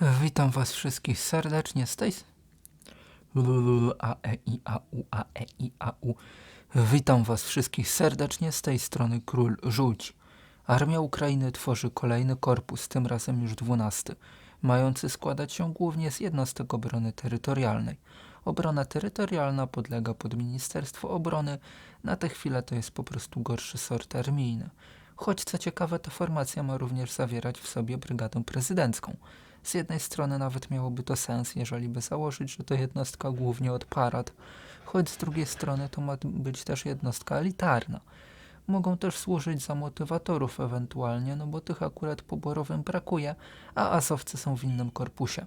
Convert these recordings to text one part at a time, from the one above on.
Witam was wszystkich serdecznie z tej... A, E, I, A, U, A, E, I, A, U. Witam was wszystkich serdecznie z tej strony Król Żółci. Armia Ukrainy tworzy kolejny korpus, tym razem już dwunasty, mający składać się głównie z jednostek obrony terytorialnej. Obrona terytorialna podlega pod Ministerstwo Obrony, na tę chwilę to jest po prostu gorszy sort armijny. Choć co ciekawe, ta formacja ma również zawierać w sobie brygadę prezydencką. Z jednej strony nawet miałoby to sens, jeżeli by założyć, że to jednostka głównie od parad, choć z drugiej strony to ma być też jednostka elitarna. Mogą też służyć za motywatorów ewentualnie, no bo tych akurat poborowym brakuje, a azowcy są w innym korpusie.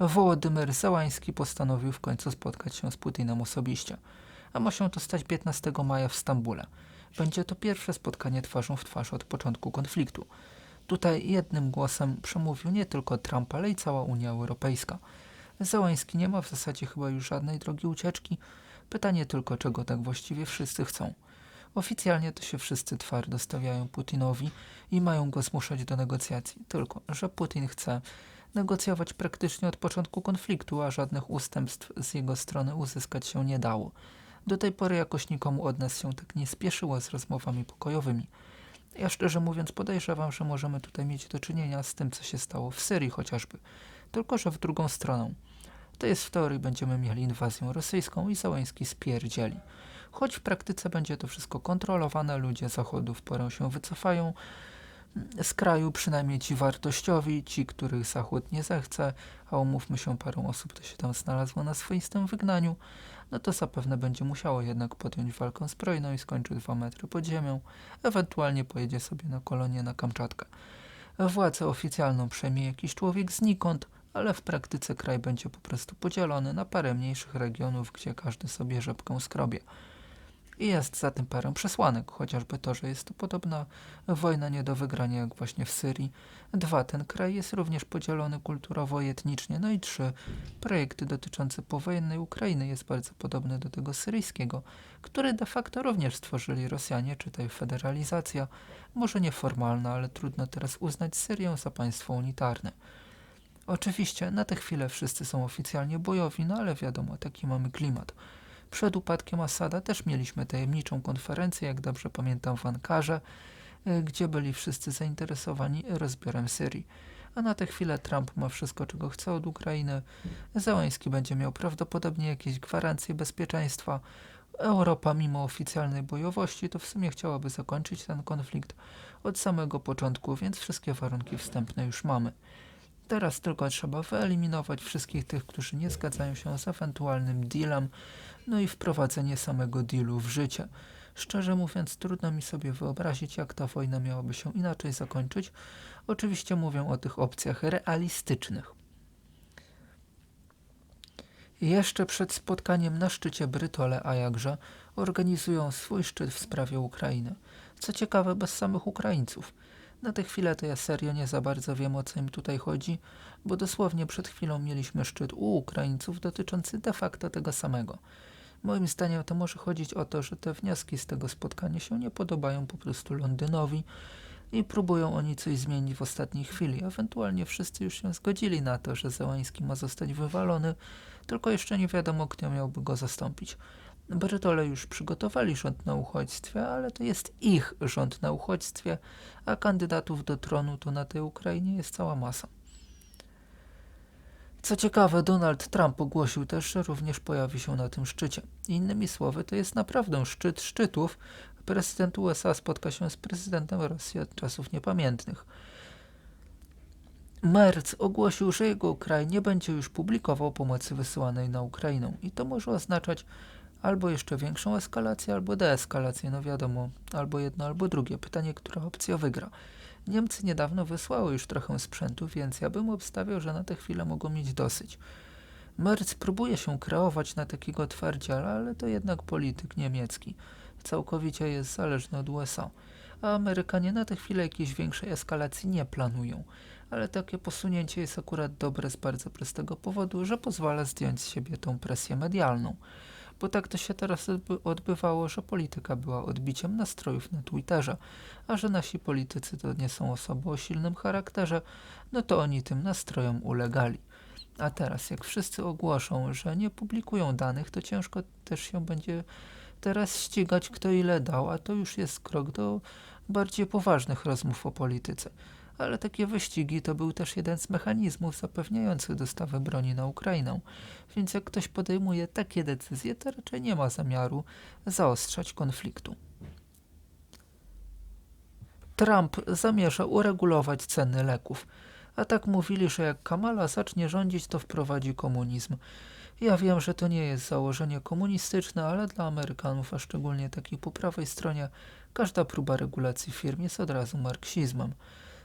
Wołodymyr Załański postanowił w końcu spotkać się z Putinem osobiście, a ma się to stać 15 maja w Stambule. Będzie to pierwsze spotkanie twarzą w twarz od początku konfliktu. Tutaj jednym głosem przemówił nie tylko Trump, ale i cała Unia Europejska. Załański nie ma w zasadzie chyba już żadnej drogi ucieczki. Pytanie tylko, czego tak właściwie wszyscy chcą. Oficjalnie to się wszyscy twardo stawiają Putinowi i mają go zmuszać do negocjacji. Tylko, że Putin chce negocjować praktycznie od początku konfliktu, a żadnych ustępstw z jego strony uzyskać się nie dało. Do tej pory jakoś nikomu od nas się tak nie spieszyło z rozmowami pokojowymi. Ja szczerze mówiąc podejrzewam, że możemy tutaj mieć do czynienia z tym, co się stało w Syrii chociażby, tylko że w drugą stronę. To jest w teorii będziemy mieli inwazję rosyjską i Załański spierdzieli. Choć w praktyce będzie to wszystko kontrolowane, ludzie zachodu w porę się wycofają, z kraju przynajmniej ci wartościowi, ci, których Zachód nie zechce, a umówmy się, parę osób to się tam znalazło na swoistym wygnaniu, no to zapewne będzie musiało jednak podjąć walkę zbrojną i skończy dwa metry pod ziemią, ewentualnie pojedzie sobie na kolonię na Kamczatkę. Władzę oficjalną przejmie jakiś człowiek znikąd, ale w praktyce kraj będzie po prostu podzielony na parę mniejszych regionów, gdzie każdy sobie rzepkę skrobie. I jest za tym parę przesłanek, chociażby to, że jest to podobna wojna nie do wygrania jak właśnie w Syrii. Dwa, ten kraj jest również podzielony kulturowo i etnicznie. No i trzy, projekt dotyczący powojennej Ukrainy jest bardzo podobny do tego syryjskiego, który de facto również stworzyli Rosjanie, czytaj federalizacja, może nieformalna, ale trudno teraz uznać Syrię za państwo unitarne. Oczywiście na tę chwilę wszyscy są oficjalnie bojowi, no ale wiadomo, taki mamy klimat. Przed upadkiem Asada też mieliśmy tajemniczą konferencję, jak dobrze pamiętam, w Ankarze, y, gdzie byli wszyscy zainteresowani rozbiorem Syrii. A na tę chwilę Trump ma wszystko, czego chce od Ukrainy. Załański będzie miał prawdopodobnie jakieś gwarancje bezpieczeństwa. Europa, mimo oficjalnej bojowości, to w sumie chciałaby zakończyć ten konflikt od samego początku, więc wszystkie warunki wstępne już mamy. Teraz tylko trzeba wyeliminować wszystkich tych, którzy nie zgadzają się z ewentualnym dealem, no i wprowadzenie samego dealu w życie. Szczerze mówiąc, trudno mi sobie wyobrazić, jak ta wojna miałaby się inaczej zakończyć. Oczywiście mówię o tych opcjach realistycznych. Jeszcze przed spotkaniem na szczycie Brytole, a jakże, organizują swój szczyt w sprawie Ukrainy. Co ciekawe, bez samych Ukraińców. Na tę chwilę to ja serio nie za bardzo wiem, o co im tutaj chodzi, bo dosłownie przed chwilą mieliśmy szczyt u Ukraińców dotyczący de facto tego samego. Moim zdaniem to może chodzić o to, że te wnioski z tego spotkania się nie podobają po prostu Londynowi i próbują oni coś zmienić w ostatniej chwili. Ewentualnie wszyscy już się zgodzili na to, że Zełański ma zostać wywalony, tylko jeszcze nie wiadomo, kto miałby go zastąpić. Brytole już przygotowali rząd na uchodźstwie, ale to jest ich rząd na uchodźstwie, a kandydatów do tronu to na tej Ukrainie jest cała masa. Co ciekawe, Donald Trump ogłosił też, że również pojawi się na tym szczycie. Innymi słowy, to jest naprawdę szczyt szczytów. Prezydent USA spotka się z prezydentem Rosji od czasów niepamiętnych. Merz ogłosił, że jego kraj nie będzie już publikował pomocy wysyłanej na Ukrainę i to może oznaczać albo jeszcze większą eskalację, albo deeskalację, no wiadomo, albo jedno, albo drugie. Pytanie, która opcja wygra. Niemcy niedawno wysłały już trochę sprzętu, więc ja bym obstawiał, że na tę chwilę mogą mieć dosyć. Merz próbuje się kreować na takiego twardziela, ale to jednak polityk niemiecki. Całkowicie jest zależny od USA. A Amerykanie na tę chwilę jakiejś większej eskalacji nie planują. Ale takie posunięcie jest akurat dobre z bardzo prostego powodu, że pozwala zdjąć z siebie tą presję medialną. Bo tak to się teraz odby- odbywało, że polityka była odbiciem nastrojów na Twitterze, a że nasi politycy to nie są osoby o silnym charakterze, no to oni tym nastrojom ulegali. A teraz, jak wszyscy ogłoszą, że nie publikują danych, to ciężko też się będzie teraz ścigać, kto ile dał, a to już jest krok do bardziej poważnych rozmów o polityce. Ale takie wyścigi to był też jeden z mechanizmów zapewniających dostawę broni na Ukrainę. Więc jak ktoś podejmuje takie decyzje, to raczej nie ma zamiaru zaostrzać konfliktu. Trump zamierza uregulować ceny leków. A tak mówili, że jak Kamala zacznie rządzić, to wprowadzi komunizm. Ja wiem, że to nie jest założenie komunistyczne, ale dla Amerykanów, a szczególnie takich po prawej stronie, każda próba regulacji firm jest od razu marksizmem.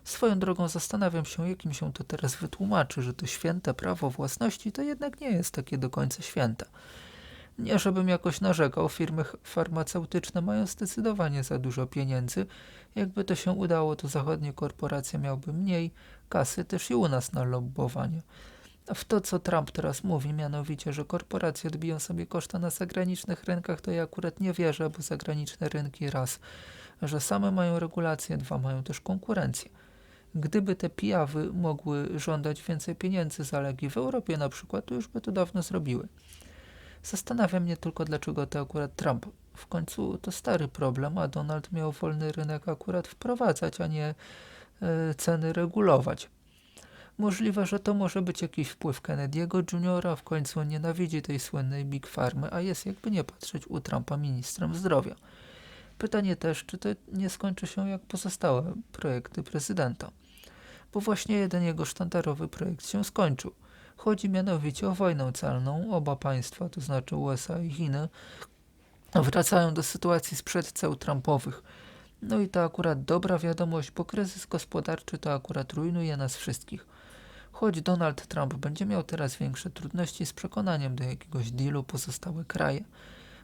Swoją drogą zastanawiam się, jakim się to teraz wytłumaczy, że to święte prawo własności to jednak nie jest takie do końca święte. Nie, żebym jakoś narzekał, firmy farmaceutyczne mają zdecydowanie za dużo pieniędzy. Jakby to się udało, to zachodnie korporacje miałby mniej kasy też i u nas na lobbowanie. W to, co Trump teraz mówi, mianowicie, że korporacje odbiją sobie koszta na zagranicznych rynkach, to ja akurat nie wierzę, bo zagraniczne rynki raz, że same mają regulacje, dwa mają też konkurencję. Gdyby te pijawy mogły żądać więcej pieniędzy za leki w Europie na przykład, to już by to dawno zrobiły. Zastanawia mnie tylko, dlaczego to akurat Trump. W końcu to stary problem, a Donald miał wolny rynek akurat wprowadzać, a nie y, ceny regulować. Możliwe, że to może być jakiś wpływ Kennedy'ego Juniora, w końcu nienawidzi tej słynnej Big Farmy, a jest jakby nie patrzeć u Trumpa ministrem zdrowia. Pytanie też, czy to nie skończy się jak pozostałe projekty prezydenta. Bo właśnie jeden jego sztandarowy projekt się skończył. Chodzi mianowicie o wojnę celną. Oba państwa, to znaczy USA i Chiny, wracają do sytuacji sprzed ceł Trumpowych. No i to akurat dobra wiadomość, bo kryzys gospodarczy to akurat rujnuje nas wszystkich. Choć Donald Trump będzie miał teraz większe trudności z przekonaniem do jakiegoś dealu pozostałe kraje.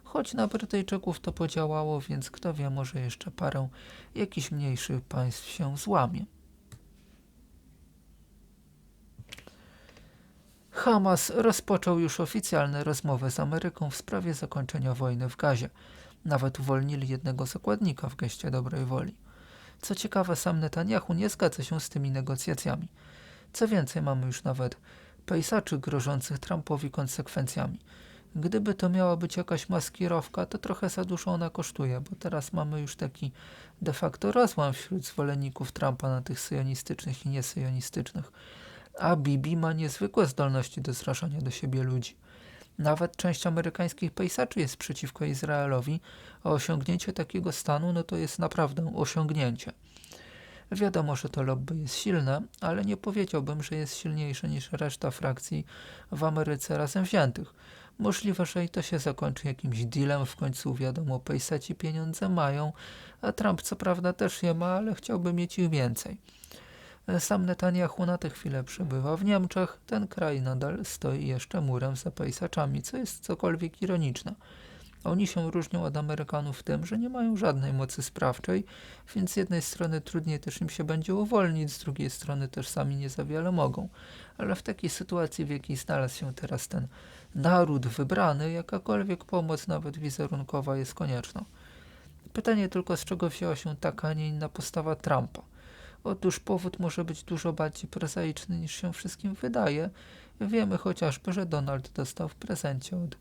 Choć na Brytyjczyków to podziałało, więc kto wie, może jeszcze parę jakichś mniejszych państw się złamie. Hamas rozpoczął już oficjalne rozmowy z Ameryką w sprawie zakończenia wojny w Gazie. Nawet uwolnili jednego zakładnika w geście dobrej woli. Co ciekawe, sam Netanyahu nie zgadza się z tymi negocjacjami. Co więcej, mamy już nawet pejsaczy grożących Trumpowi konsekwencjami. Gdyby to miała być jakaś maskirowka, to trochę za dużo ona kosztuje, bo teraz mamy już taki de facto rozłam wśród zwolenników Trumpa na tych syjonistycznych i niesyjonistycznych. A Bibi ma niezwykłe zdolności do zrażania do siebie ludzi. Nawet część amerykańskich pejsaczy jest przeciwko Izraelowi, a osiągnięcie takiego stanu no to jest naprawdę osiągnięcie. Wiadomo, że to lobby jest silne, ale nie powiedziałbym, że jest silniejsze niż reszta frakcji w Ameryce razem wziętych. Możliwe, że i to się zakończy jakimś dealem, w końcu wiadomo, pejsaci pieniądze mają, a Trump co prawda też je ma, ale chciałby mieć ich więcej. Sam Netanyahu na tę chwilę przebywa w Niemczech. Ten kraj nadal stoi jeszcze murem za pejsaczami, co jest cokolwiek ironiczne. Oni się różnią od Amerykanów w tym, że nie mają żadnej mocy sprawczej, więc z jednej strony trudniej też im się będzie uwolnić, z drugiej strony też sami nie za wiele mogą. Ale w takiej sytuacji, w jakiej znalazł się teraz ten naród wybrany, jakakolwiek pomoc, nawet wizerunkowa, jest konieczna. Pytanie tylko, z czego wzięła się taka, a nie inna postawa Trumpa. Otóż powód może być dużo bardziej prozaiczny niż się wszystkim wydaje. Wiemy chociażby, że Donald dostał w prezencie od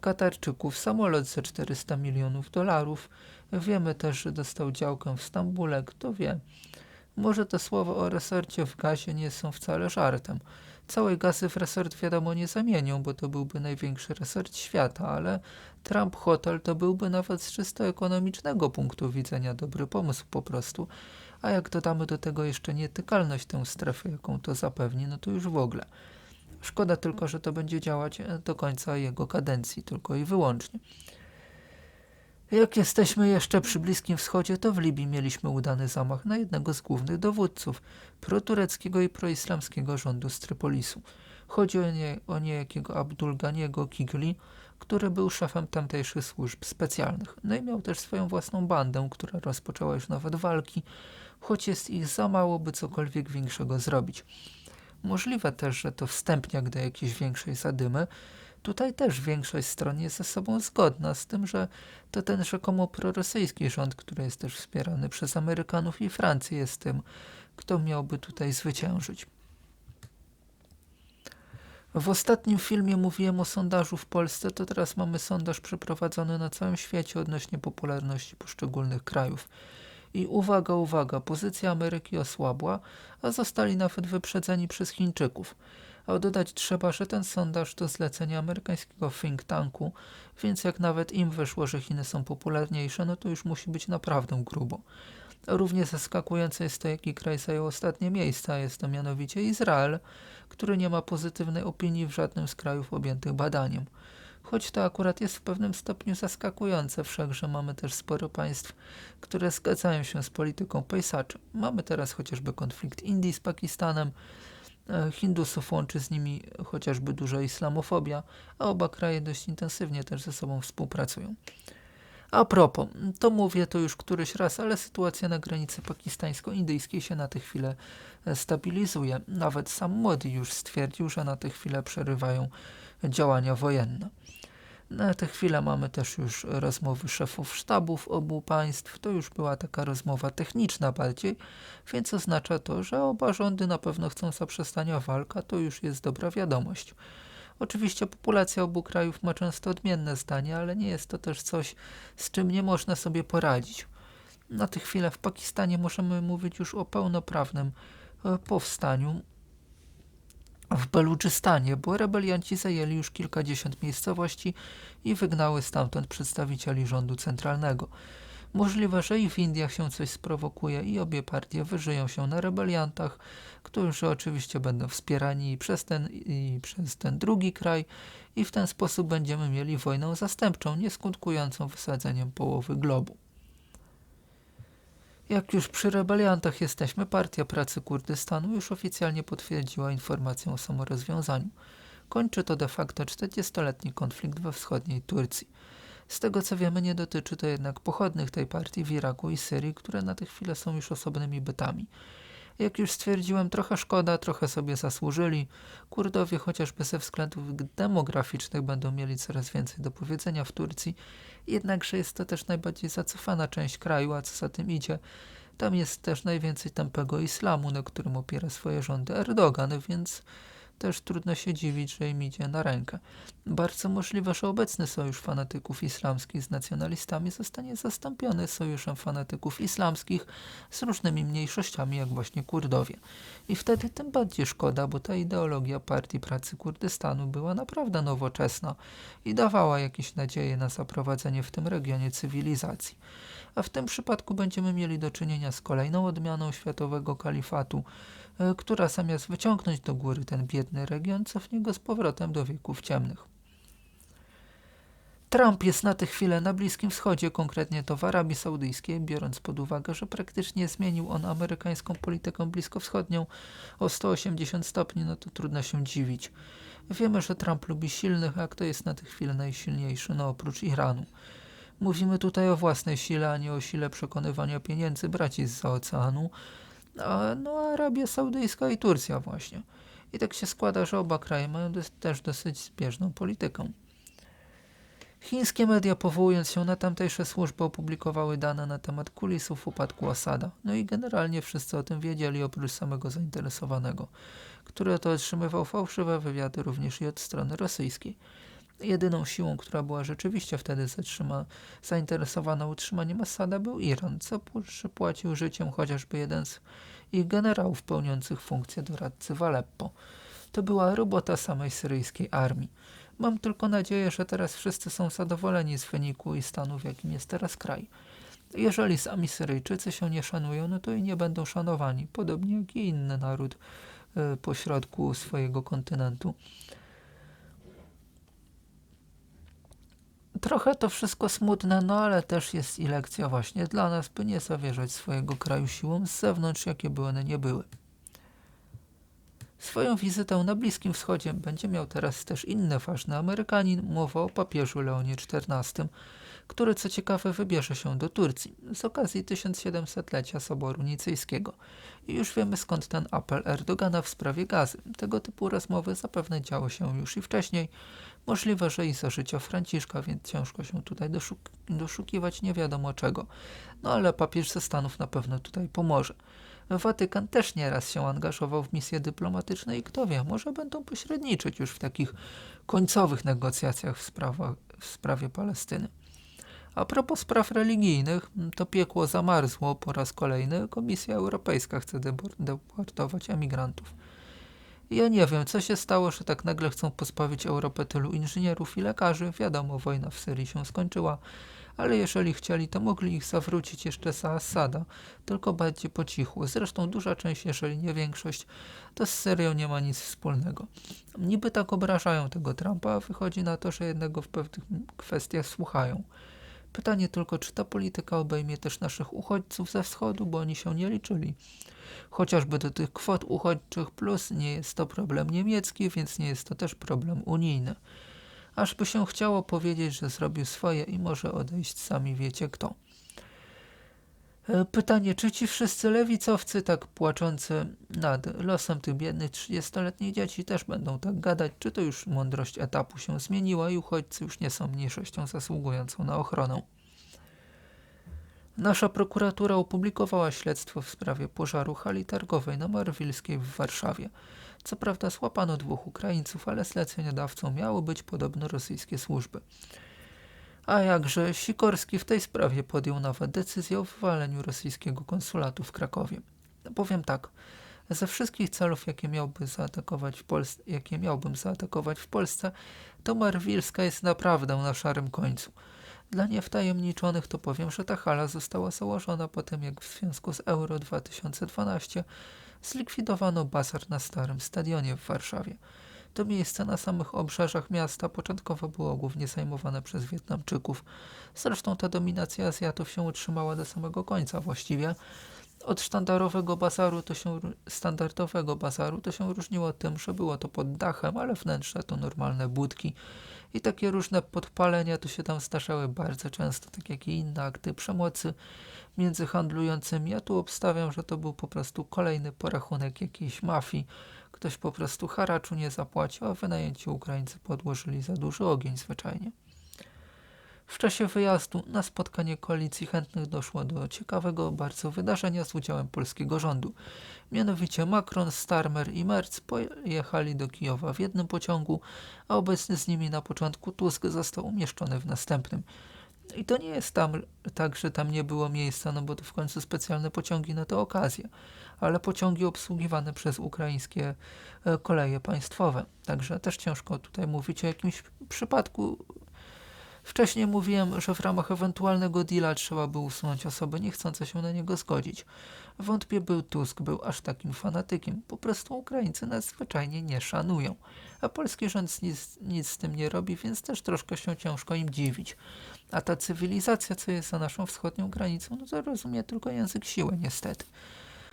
Katarczyków samolot za 400 milionów dolarów. Wiemy też, że dostał działkę w Stambule, kto wie. Może te słowa o resorcie w gazie nie są wcale żartem. Całej gazy w resort wiadomo nie zamienią, bo to byłby największy resort świata, ale Trump Hotel to byłby nawet z czysto ekonomicznego punktu widzenia dobry pomysł po prostu. A jak dodamy do tego jeszcze nietykalność tę strefy, jaką to zapewni, no to już w ogóle. Szkoda tylko, że to będzie działać do końca jego kadencji, tylko i wyłącznie. Jak jesteśmy jeszcze przy Bliskim Wschodzie, to w Libii mieliśmy udany zamach na jednego z głównych dowódców protureckiego i proislamskiego rządu z Trypolisu. Chodzi o, nie, o niejakiego Abdulganiego Kigli, który był szefem tamtejszych służb specjalnych. No i miał też swoją własną bandę, która rozpoczęła już nawet walki, choć jest ich za mało, by cokolwiek większego zrobić. Możliwe też, że to wstępniak do jakiejś większej zadymy. Tutaj też większość stron jest ze sobą zgodna, z tym, że to ten rzekomo prorosyjski rząd, który jest też wspierany przez Amerykanów i Francję, jest tym, kto miałby tutaj zwyciężyć. W ostatnim filmie mówiłem o sondażu w Polsce, to teraz mamy sondaż przeprowadzony na całym świecie odnośnie popularności poszczególnych krajów. I uwaga, uwaga, pozycja Ameryki osłabła, a zostali nawet wyprzedzeni przez Chińczyków. A dodać trzeba, że ten sondaż to zlecenie amerykańskiego think tanku, więc jak nawet im wyszło, że Chiny są popularniejsze, no to już musi być naprawdę grubo. Równie zaskakujące jest to, jaki kraj zajął ostatnie miejsca, jest to mianowicie Izrael, który nie ma pozytywnej opinii w żadnym z krajów objętych badaniem. Choć to akurat jest w pewnym stopniu zaskakujące, wszakże mamy też sporo państw, które zgadzają się z polityką pejsaczy. Mamy teraz chociażby konflikt Indii z Pakistanem, e, Hindusów łączy z nimi chociażby duża islamofobia, a oba kraje dość intensywnie też ze sobą współpracują. A propos, to mówię to już któryś raz, ale sytuacja na granicy pakistańsko-indyjskiej się na tę chwilę e, stabilizuje. Nawet sam Modi już stwierdził, że na tę chwilę przerywają działania wojenne. Na tę chwilę mamy też już rozmowy szefów sztabów obu państw. To już była taka rozmowa techniczna bardziej, więc oznacza to, że oba rządy na pewno chcą zaprzestania walk, a to już jest dobra wiadomość. Oczywiście populacja obu krajów ma często odmienne zdania, ale nie jest to też coś, z czym nie można sobie poradzić. Na tę chwilę w Pakistanie możemy mówić już o pełnoprawnym e, powstaniu w Beludżystanie, bo rebelianci zajęli już kilkadziesiąt miejscowości i wygnały stamtąd przedstawicieli rządu centralnego. Możliwe, że i w Indiach się coś sprowokuje i obie partie wyżyją się na rebeliantach, którzy oczywiście będą wspierani i przez ten, i przez ten drugi kraj i w ten sposób będziemy mieli wojnę zastępczą, nieskutkującą wysadzeniem połowy globu. Jak już przy rebeliantach jesteśmy, Partia Pracy Kurdystanu już oficjalnie potwierdziła informację o samorozwiązaniu. Kończy to de facto 40-letni konflikt we wschodniej Turcji. Z tego co wiemy, nie dotyczy to jednak pochodnych tej partii w Iraku i Syrii, które na tę chwilę są już osobnymi bytami. Jak już stwierdziłem, trochę szkoda, trochę sobie zasłużyli. Kurdowie chociażby ze względów demograficznych będą mieli coraz więcej do powiedzenia w Turcji, jednakże jest to też najbardziej zacofana część kraju, a co za tym idzie, tam jest też najwięcej tępego islamu, na którym opiera swoje rządy Erdogan, więc też trudno się dziwić, że im idzie na rękę. Bardzo możliwe, że obecny sojusz fanatyków islamskich z nacjonalistami zostanie zastąpiony sojuszem fanatyków islamskich z różnymi mniejszościami, jak właśnie Kurdowie. I wtedy tym bardziej szkoda, bo ta ideologia Partii Pracy Kurdystanu była naprawdę nowoczesna i dawała jakieś nadzieje na zaprowadzenie w tym regionie cywilizacji a w tym przypadku będziemy mieli do czynienia z kolejną odmianą światowego kalifatu, E, która zamiast wyciągnąć do góry ten biedny region, cofnie go z powrotem do wieków ciemnych. Trump jest na tę chwilę na Bliskim Wschodzie, konkretnie to w Arabii Saudyjskiej, biorąc pod uwagę, że praktycznie zmienił on amerykańską politykę bliskowschodnią o 180 stopni, no to trudno się dziwić. Wiemy, że Trump lubi silnych, a kto jest na tę chwilę najsilniejszy, no oprócz Iranu. Mówimy tutaj o własnej sile, a nie o sile przekonywania pieniędzy braci z oceanu, a, no Arabia Saudyjska i Turcja właśnie. I tak się składa, że oba kraje mają też dosyć zbieżną politykę. Chińskie media, powołując się na tamtejsze służby, opublikowały dane na temat kulisów upadku Asada. No i generalnie wszyscy o tym wiedzieli, oprócz samego zainteresowanego, który to otrzymywał fałszywe wywiady również i od strony rosyjskiej. Jedyną siłą, która była rzeczywiście wtedy zatrzyma, zainteresowana utrzymaniem Asada był Iran, co przypłacił życiem chociażby jeden z ich generałów pełniących funkcję doradcy w Aleppo. To była robota samej syryjskiej armii. Mam tylko nadzieję, że teraz wszyscy są zadowoleni z wyniku i stanu, w jakim jest teraz kraj. Jeżeli sami Syryjczycy się nie szanują, no to i nie będą szanowani, podobnie jak i inny naród y, pośrodku swojego kontynentu. Trochę to wszystko smutne, no ale też jest i lekcja właśnie dla nas, by nie zawierzać swojego kraju siłą z zewnątrz, jakie by one nie były. Swoją wizytę na Bliskim Wschodzie będzie miał teraz też inny ważny Amerykanin, mowa o papieżu Leonie XIV, który co ciekawe wybierze się do Turcji z okazji 1700-lecia Soboru Nicejskiego. I już wiemy skąd ten apel Erdogana w sprawie gazy. Tego typu rozmowy zapewne działy się już i wcześniej. Możliwe, że i za życia Franciszka, więc ciężko się tutaj doszuk doszukiwać nie wiadomo czego. No ale papież ze Stanów na pewno tutaj pomoże. Watykan też nieraz się angażował w misje dyplomatyczne i kto wie, może będą pośredniczyć już w takich końcowych negocjacjach w, w sprawie Palestyny. A propos spraw religijnych, to piekło zamarzło po raz kolejny. Komisja Europejska chce deportować emigrantów. Ja nie wiem, co się stało, że tak nagle chcą pozbawić Europę tylu inżynierów i lekarzy. Wiadomo, wojna w Syrii się skończyła, ale jeżeli chcieli, to mogli ich zawrócić jeszcze za Assada, tylko bardziej po cichu. Zresztą duża część, jeżeli nie większość, to z Syrią nie ma nic wspólnego. Niby tak obrażają tego Trumpa, a wychodzi na to, że jednego w pewnych kwestiach słuchają. Pytanie tylko, czy ta polityka obejmie też naszych uchodźców ze wschodu, bo oni się nie liczyli. Chociażby do tych kwot uchodźczych plus nie jest to problem niemiecki, więc nie jest to też problem unijny. Aż by się chciało powiedzieć, że zrobił swoje i może odejść sami wiecie kto. E, pytanie, czy ci wszyscy lewicowcy tak płaczący nad losem tych biednych 30-letnich dzieci też będą tak gadać, czy to już mądrość etapu się zmieniła i uchodźcy już nie są mniejszością zasługującą na ochronę. Nasza prokuratura opublikowała śledztwo w sprawie pożaru hali targowej na Marwilskiej w Warszawie. Co prawda złapano dwóch Ukraińców, ale zleceniodawcą miały być podobno rosyjskie służby. A jakże Sikorski w tej sprawie podjął nawet decyzję o wywaleniu rosyjskiego konsulatu w Krakowie. Powiem tak, ze wszystkich celów, jakie, miałby zaatakować w Polsce, jakie miałbym zaatakować w Polsce, to Marwilska jest naprawdę na szarym końcu. Dla niewtajemniczonych to powiem, że ta hala została założona po tym, jak w związku z Euro 2012 zlikwidowano bazar na starym stadionie w Warszawie. To miejsce na samych obrzeżach miasta początkowo było głównie zajmowane przez Wietnamczyków. Zresztą ta dominacja Azjatów się utrzymała do samego końca właściwie. Od sztandarowego bazaru to się, standardowego bazaru to się różniło tym, że było to pod dachem, ale wnętrze to normalne budki. I takie różne podpalenia to się tam zdarzały bardzo często, tak jak i inne akty przemocy między handlującymi. Ja tu obstawiam, że to był po prostu kolejny porachunek jakiejś mafii. Ktoś po prostu haraczu nie zapłacił, a wynajęci Ukraińcy podłożyli za duży ogień zwyczajnie. W czasie wyjazdu na spotkanie koalicji chętnych doszło do ciekawego bardzo wydarzenia z udziałem polskiego rządu. Mianowicie Macron, Starmer i Merz pojechali do Kijowa w jednym pociągu, a obecny z nimi na początku Tusk został umieszczony w następnym. I to nie jest tam tak, że tam nie było miejsca, no bo to w końcu specjalne pociągi na tę okazję, ale pociągi obsługiwane przez ukraińskie e, koleje państwowe. Także też ciężko tutaj mówić o jakimś przypadku Wcześniej mówiłem, że w ramach ewentualnego deala trzeba by usunąć osoby niechcące się na niego zgodzić. Wątpię, był Tusk był aż takim fanatykiem. Po prostu Ukraińcy nas zwyczajnie nie szanują. A polski rząd nic, nic z tym nie robi, więc też troszkę się ciężko im dziwić. A ta cywilizacja, co jest za naszą wschodnią granicą, no to rozumie tylko język siły, niestety.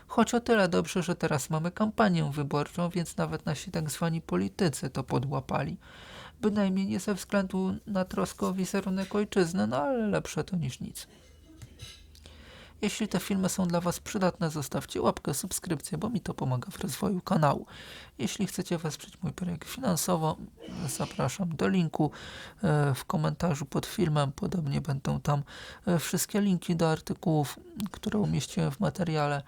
Choć o tyle dobrze, że teraz mamy kampanię wyborczą, więc nawet nasi tak zwani politycy to podłapali bynajmniej nie ze względu na troskę o wizerunek ojczyzny, no ale lepsze to niż nic. Jeśli te filmy są dla Was przydatne, zostawcie łapkę, subskrypcję, bo mi to pomaga w rozwoju kanału. Jeśli chcecie wesprzeć mój projekt finansowo, zapraszam do linku e, w komentarzu pod filmem. Podobnie będą tam e, wszystkie linki do artykułów, które umieściłem w materiale.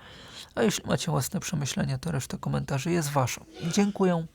A jeśli macie własne przemyślenia, to reszta komentarzy jest Wasza. Dziękuję.